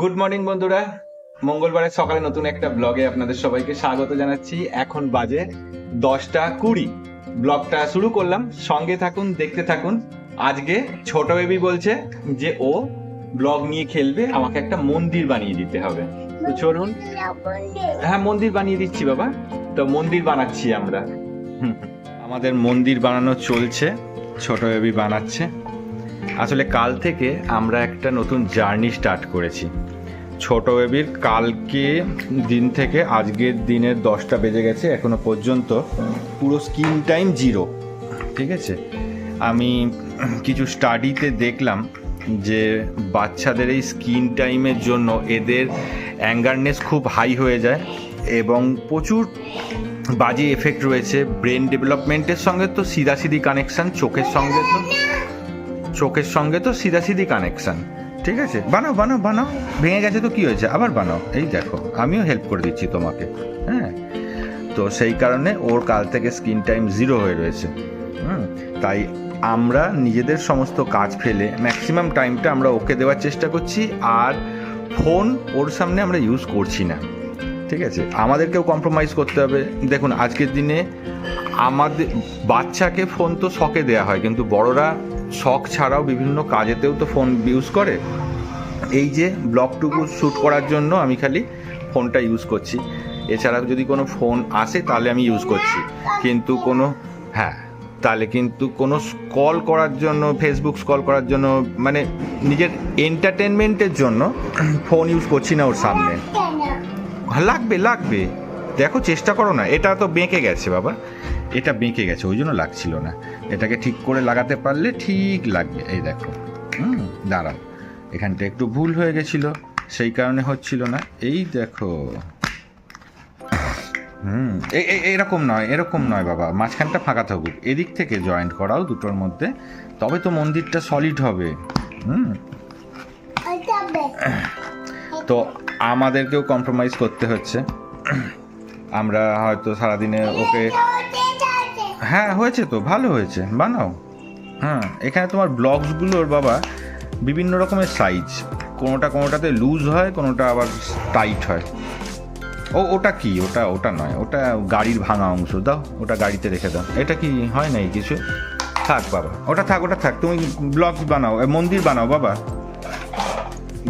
Good morning বন্ধুরা। মঙ্গলবারের সকালে নতুন একটা ব্লগে আপনাদের সবাইকে স্বাগত জানাচ্ছি। এখন বাজে দশটা কুড়ি। ব্লগটা শুরু করলাম। সঙ্গে থাকুন দেখতে থাকুন। আজকে ছোট বেবি বলছে যে ও ব্লগ নিয়ে খেলবে। আমাকে একটা মন্দির বানিয়ে দিতে হবে। তো চলুন। হ্যাঁ মন্দির বানিয়ে দিচ্ছি বাবা। তো মন্দির বানাচ্ছি আমরা। হুম, আমাদের মন্দির বানানো চলছে। ছোট বেবি বানাচ্ছে। আসলে কাল থেকে আমরা একটা নতুন জার্নি স্টার্ট করেছি। ছোট বেবির কালকে দিন থেকে আজকের দিনের দশটা বেজে গেছে, এখনও পর্যন্ত পুরো স্ক্রিন টাইম জিরো, ঠিক আছে? আমি কিছু স্টাডিতে দেখলাম যে বাচ্চাদের এই স্ক্রিন টাইমের জন্য এদের অ্যাঙ্গারনেস খুব হাই হয়ে যায় এবং প্রচুর বাজে এফেক্ট রয়েছে। ব্রেন ডেভেলপমেন্টের সঙ্গে তো সিধাসিধি কানেকশান, চোখের সঙ্গে তো চোখের সঙ্গে তো সিধাসিধি কানেকশন ঠিক আছে? বানাও বানাও বানাও। ভেঙে গেছে তো কি হয়েছে? আবার বানাও। এই দেখো, আমিও হেল্প করে দিচ্ছি তোমাকে। হ্যাঁ? তো সেই কারণে ওর কাল থেকে স্ক্রিন টাইম জিরো হয়ে রয়েছে। হুম? তাই আমরা নিজেদের সমস্ত কাজ ফেলে ম্যাক্সিমাম টাইমটা আমরা ওকে দেওয়ার চেষ্টা করছি, আর ফোন ওর সামনে আমরা ইউজ করছি না। ঠিক আছে? আমাদেরকেও কম্প্রোমাইজ করতে হবে। দেখুন, আজকের দিনে আমাদের, বাচ্চাকে ফোন তো শখে দেওয়া হয়, কিন্তু বড়রা শখ ছাড়াও বিভিন্ন কাজেতেও তো ফোন ইউজ করে। এই যে ব্লগটুকু শ্যুট করার জন্য আমি খালি ফোনটা ইউজ করছি। এছাড়া যদি কোনো ফোন আসে তাহলে আমি ইউজ করছি। কিন্তু কোনো হ্যাঁ তাহলে কিন্তু কোনো কল করার জন্য ফেসবুক স্কল করার জন্য মানে নিজের এন্টারটেনমেন্টের জন্য ফোন ইউজ করছি না ওর সামনে। লাগবে লাগবে। দেখো চেষ্টা করো না। এটা তো বেঁকে গেছে বাবা। এটা বেঁকে গেছে, ওই জন্য লাগছিল না। এটাকে ঠিক করে লাগাতে পারলে ঠিক লাগবে। এই দেখো, হুম, দাঁড়াও। এখানটা একটু ভুল হয়ে গেছিল, সেই কারণে হচ্ছিল না। এই দেখো, হুম এরকম নয় এরকম নয় বাবা, মাঝখানটা ফাঁকা থাকুক। এদিক থেকে জয়েন্ট করাও দুটোর মধ্যে, তবে তো মন্দিরটা সলিড হবে, হুম। তো আমাদেরকেও কম্প্রোমাইজ করতে হচ্ছে। আমরা হয়তো সারাদিনে ওকে হ্যাঁ হয়েছে তো, ভালো হয়েছে। বানাও। হ্যাঁ এখানে তোমার ব্লগসগুলোর বাবা বিভিন্ন রকমের সাইজ কোনোটা কোনোটাতে লুজ হয়, কোনোটা আবার টাইট হয়। ও, ওটা কি? ওটা ওটা নয়। ওটা গাড়ির ভাঙা অংশ। দাও, ওটা গাড়িতে রেখে দাও। এটা কি হয় নাই কিছু? থাক বাবা, ওটা থাক ওটা থাক। তুমি ব্লগ বানাও মন্দির বানাও বাবা।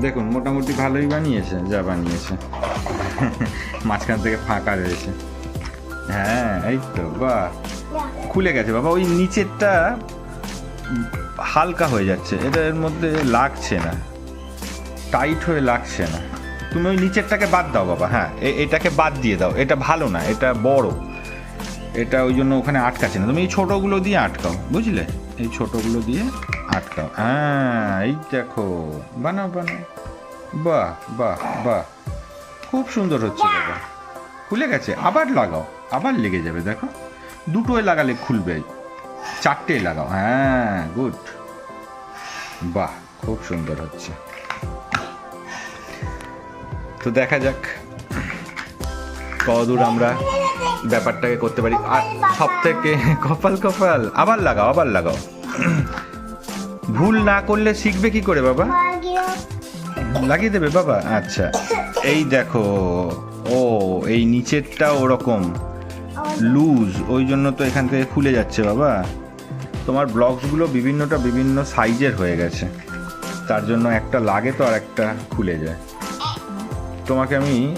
দেখুন, মোটামুটি ভালোই বানিয়েছে, যা বানিয়েছে। মাঝখান থেকে ফাঁকা রয়েছে। হ্যাঁ এই তো, বাহ। খুলে গেছে, বাবা। ওই নিচেরটা হালকা হয়ে যাচ্ছে। এটা এর মধ্যে লাগছে না। টাইট হয়ে লাগছে না। তুমি ওই নিচেরটাকে বাদ দাও, বাবা। হ্যাঁ এটাকে বাদ দিয়ে দাও। এটা ভালো না, এটা বড়। এটা ওই জন্য ওখানে আটকাচ্ছে না। তুমি এই ছোটোগুলো দিয়ে আটকাও, বুঝলে? এই ছোটোগুলো দিয়ে আটকাও। হ্যাঁ এই দেখো। বানাও বানাও। বাহ বাহ বাহ। খুব সুন্দর হচ্ছে, বাবা। খুলে গেছে। আবার লাগাও। আবার লেগে যাবে, দেখো। দুটোই লাগালে খুলবে। চারটে লাগাও। হ্যাঁ গুড বাহ, খুব সুন্দর হচ্ছে। তো দেখা যাক কতদূর আমরা ব্যাপারটাকে করতে পারি। আর সব থেকে কপাল কপাল, আবার লাগাও আবার লাগাও। ভুল না করলে শিখবে কি করে বাবা? লাগিয়ে দেবে বাবা? আচ্ছা এই দেখো, ও, এই নিচেরটা ওরকম। লুজ, ওই জন্য তো এখান থেকে খুলে যাচ্ছে বাবা। তোমার ব্লকসগুলো বিভিন্নটা বিভিন্ন সাইজের হয়ে গেছে। তার জন্য একটা লাগে তো আর একটা খুলে যায়। তোমাকে আমি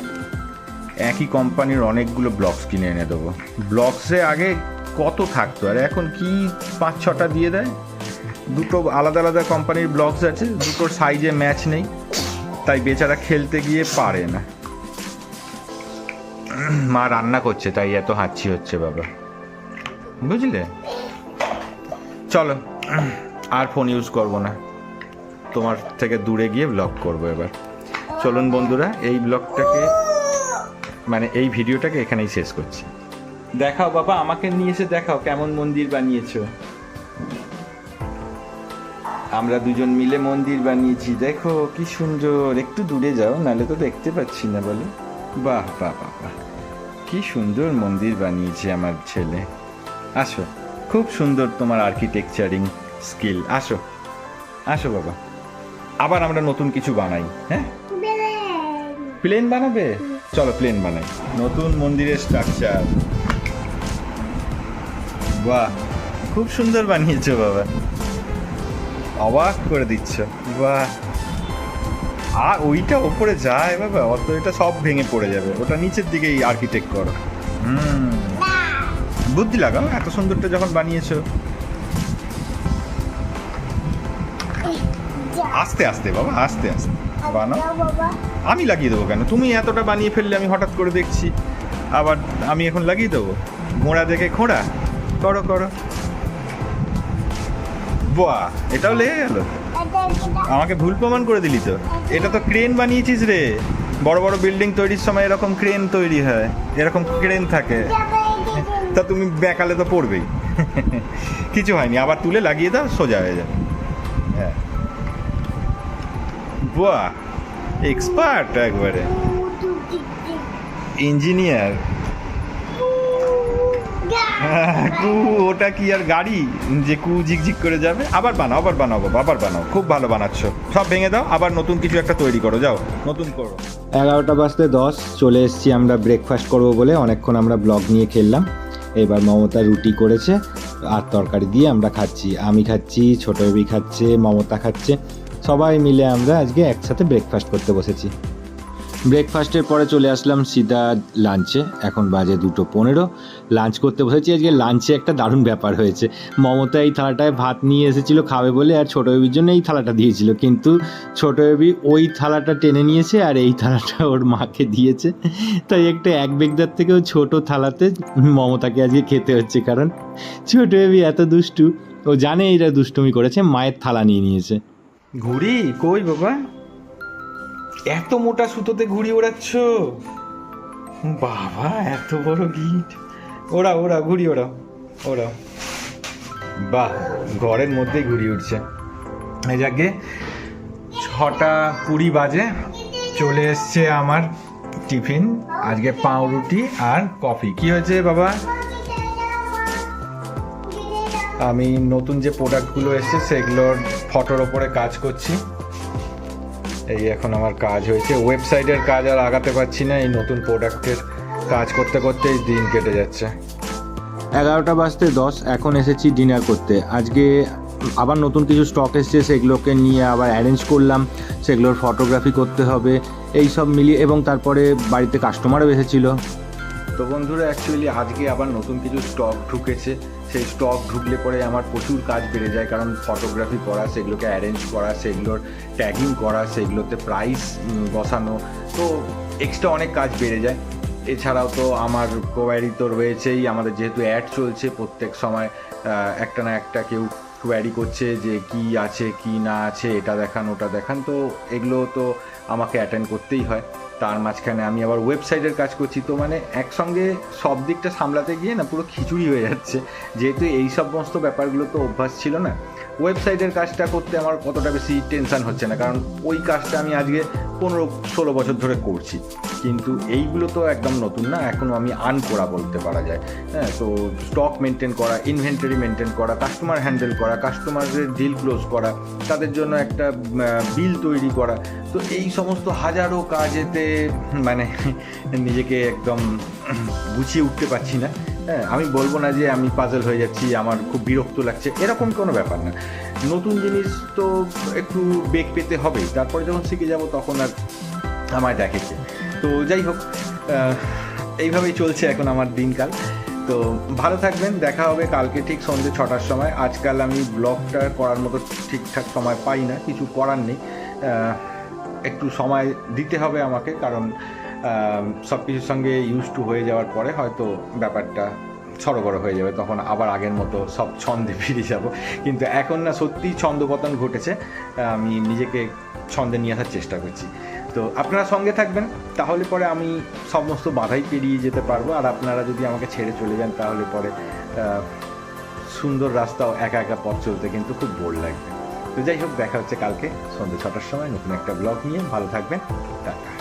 একই কোম্পানির অনেকগুলো ব্লকস কিনে এনে দেবো। ব্লকসে আগে কত থাকতো? আর এখন কি পাঁচ, ছটা দিয়ে দেয়? দুটো আলাদা আলাদা কোম্পানির ব্লকস আছে, দুটোর সাইজে ম্যাচ নেই। তাই বেচারা খেলতে গিয়ে পারে না। মা রান্না করছে, তাই এত হাঁচি হচ্ছে বাবা। বুঝলে? চলো, আর ফোন ইউজ করব না। তোমার থেকে দূরে গিয়ে ব্লগ করব এবার। চলুন বন্ধুরা, এই ব্লগটাকে মানে এই ভিডিওটাকে এখানেই শেষ করছি। দেখাও বাবা, আমাকে নিয়ে এসে দেখাও কেমন মন্দির বানিয়েছো। আমরা দুজন মিলে মন্দির বানিয়েছি, দেখো কি সুন্দর। একটু দূরে যাও নালে তো দেখতে পাচ্ছি না বলো। বাহ বাহ বাহ বাহ। কি সুন্দর মন্দির বানিয়েছে আমার ছেলে। আসো, খুব সুন্দর তোমার আর্কিটেকচারিং স্কিল আসো আসো বাবা। আবার আমরা নতুন কিছু বানাই হ্যাঁ? প্লেন বানাবে? চলো প্লেন বানাই। নতুন মন্দিরের স্ট্রাকচার বাহ, খুব সুন্দর বানিয়েছো বাবা। অবাক করে দিচ্ছ। বাহ। আর ওইটা ওপরে যায় বাবা অত এটা সব ভেঙে পড়ে যাবে। ওটা নিচের দিকেই আর্কিটেক্ট করো। বুদ্ধি লাগাও, এত সুন্দরটা যখন বানিয়েছো। আস্তে আস্তে বাবা, আস্তে আস্তে। বানাও। আমি লাগিয়ে দেবো কেন? তুমি এতটা বানিয়ে ফেললে আমি হঠাৎ করে দেখছি। আবার আমি এখন লাগিয়ে দেবো। গোড়া দেখে খোঁড়া। করো করো। বাহ, এটাও লেগে গেল। আমাকে ভুল প্রমাণ করে দিলি তো। এটা তো ক্রেন বানিয়েছিস রে। বড় বড় বিল্ডিং তৈরির সময় এরকম ক্রেন তৈরি হয়। এরকম ক্রেন থাকে। তা তুমি বেকালে তো পড়বেই। কিছু হয়নি। আবার তুলে লাগিয়ে দাও, সোজা হয়ে যাবে। হ্যাঁ। বাহ! এক্সপার্ট একবারে। ইঞ্জিনিয়ার। কু, ওটা কি আর গাড়ি? যে কু ঝিকঝিক করে যাবে। আবার বানাও আবার বানাও বাবা, আবার বানাও। খুব ভালো বানাচ্ছ। সব ভেঙে দাও, আবার নতুন কিছু একটা তৈরি করো, যাও, নতুন করো। এগারোটা বাজতে দশ, চলে এসেছি আমরা ব্রেকফাস্ট করব বলে। অনেকক্ষণ আমরা ব্লগ নিয়ে খেললাম। এবার মমতা রুটি করেছে, আর তরকারি দিয়ে আমরা খাচ্ছি। আমি খাচ্ছি, ছোট বেবি খাচ্ছে, মমতা খাচ্ছে। সবাই মিলে আমরা আজকে একসাথে ব্রেকফাস্ট করতে বসেছি। ব্রেকফাস্টের পরে চলে আসলাম সিধা লাঞ্চে এখন বাজে দুটো পনেরো। লাঞ্চ করতে বসেছি। আজকে লাঞ্চে একটা দারুণ ব্যাপার হয়েছে। মমতা এই থালাটায় ভাত নিয়ে এসেছিল, খাবে বলে, আর ছোটো বেবির জন্য এই থালাটা দিয়েছিল। কিন্তু ছোটো বেবি ওই থালাটা টেনে নিয়েছে, আর এই থালাটা ওর মাকে দিয়েছে। তাই একটা এক বেগদার থেকেও ছোট থালাতে মমতাকে আজকে খেতে হচ্ছে, কারণ ছোটো বেবি এত দুষ্টু। ও জানে এইটা দুষ্টুমি করেছে, মায়ের থালা নিয়ে নিয়েছে। ঘুড়ি? কই বাবা? এত মোটা সুতোতে ঘুড়ি ওড়াচ্ছ? বাবা, এত বড় গিট। ওরা ওরা ঘুড়ি ওড়াও ওড়াও। বাহ, ঘরের মধ্যেই ঘুড়ি উঠছে। এই যাকে ছটা কুড়ি বাজে চলে এসছে আমার টিফিন, আজকে পাউরুটি আর কফি। কি হয়েছে বাবা? আমি নতুন যে প্রোডাক্টগুলো এসছে, সেগুলোর ফটোর ওপরে কাজ করছি। এই এখন আমার কাজ হয়েছে। ওয়েবসাইটের কাজ আর আগাতে পারছি না, এই নতুন প্রোডাক্টের কাজ করতে করতেই দিন কেটে যাচ্ছে। এগারোটা বাজতে দশ, এখন এসেছি ডিনার করতে। আজকে আবার নতুন কিছু স্টক এসছে, সেগুলোকে নিয়ে আবার অ্যারেঞ্জ করলাম, সেগুলোর ফটোগ্রাফি করতে হবে, এই সব মিলিয়ে এবং তারপরে বাড়িতে কাস্টমারও এসেছিল। তো বন্ধুরা অ্যাকচুয়ালি আজকে আবার নতুন কিছু স্টক ঢুকেছে। সেই স্টক ঢুকলে পরে আমার প্রচুর কাজ বেড়ে যায়, কারণ ফটোগ্রাফি করা, সেগুলোকে অ্যারেঞ্জ করা, সেগুলোর ট্যাগিং করা, সেগুলোতে প্রাইস বসানো, তো এক্সট্রা অনেক কাজ বেড়ে যায়। এছাড়াও তো আমার কোয়ারি তো রয়েছেই, আমাদের যেহেতু অ্যাড চলছে, প্রত্যেক সময় একটা না একটা কেউ কোয়ারি করছে যে কি আছে, কি না আছে, এটা দেখান, ওটা দেখান, তো এগুলো তো আমাকে অ্যাটেন্ড করতেই হয়। তার মাঝখানে আমি আবার ওয়েবসাইটের কাজ করছি। তো মানে একসঙ্গে সব দিকটা সামলাতে গিয়ে না পুরো খিচুড়ি হয়ে যাচ্ছে। যেহেতু এই সমস্ত ব্যাপারগুলো তো অভ্যাস ছিল না। ওয়েবসাইটের কাজটা করতে আমার অতটা বেশি টেনশন হচ্ছে না, কারণ ওই কাজটা আমি আজকে পনেরো ষোলো বছর ধরে করছি। কিন্তু এইগুলো তো একদম নতুন না এখনও আমি আন করা বলতে পারা যায়। হ্যাঁ তো স্টক মেনটেন করা ইনভেন্টারি মেনটেন করা কাস্টমার হ্যান্ডেল করা কাস্টমারদের ডিল ক্লোজ করা, তাদের জন্য একটা বিল তৈরি করা। তো এই সমস্ত হাজারো কাজেতে মানে নিজেকে একদম গুছিয়ে উঠতে পারছি না। হ্যাঁ আমি বলব না যে আমি পাজল হয়ে যাচ্ছি, আমার খুব বিরক্ত লাগছে, এরকম কোনো ব্যাপার না। নতুন জিনিস তো একটু বেগ পেতে হবেই, তারপরে যখন শিখে যাব তখন আর আমায় দেখেছে। তো যাই হোক এইভাবেই চলছে এখন আমার দিনকাল। তো ভালো থাকবেন, দেখা হবে কালকে ঠিক সন্ধ্যে ছটার সময়। আজকাল আমি ব্লগটা করার মতো ঠিকঠাক সময় পাই না, কিছু করার নেই। একটু সময় দিতে হবে আমাকে, কারণ সব কিছুর সঙ্গে ইউজ টু হয়ে যাওয়ার পরে হয়তো ব্যাপারটা সরগর হয়ে যাবে, তখন আবার আগের মতো সব ছন্দে ফিরে যাব। কিন্তু এখন না সত্যিই ছন্দপতন ঘটেছে, আমি নিজেকে ছন্দে নিয়ে আসার চেষ্টা করছি। তো আপনারা সঙ্গে থাকবেন, তাহলে পরে আমি সমস্ত বাধাই পেরিয়ে যেতে পারব, আর আপনারা যদি আমাকে ছেড়ে চলে যান, তাহলে পরে সুন্দর রাস্তাও একা একা পথ চলতে কিন্তু খুব বোর লাগবে। তো যাই হোক, দেখা হচ্ছে কালকে সন্ধ্যে ছটার সময়, নতুন একটা ব্লগ নিয়ে। ভালো থাকবেন, টাটা।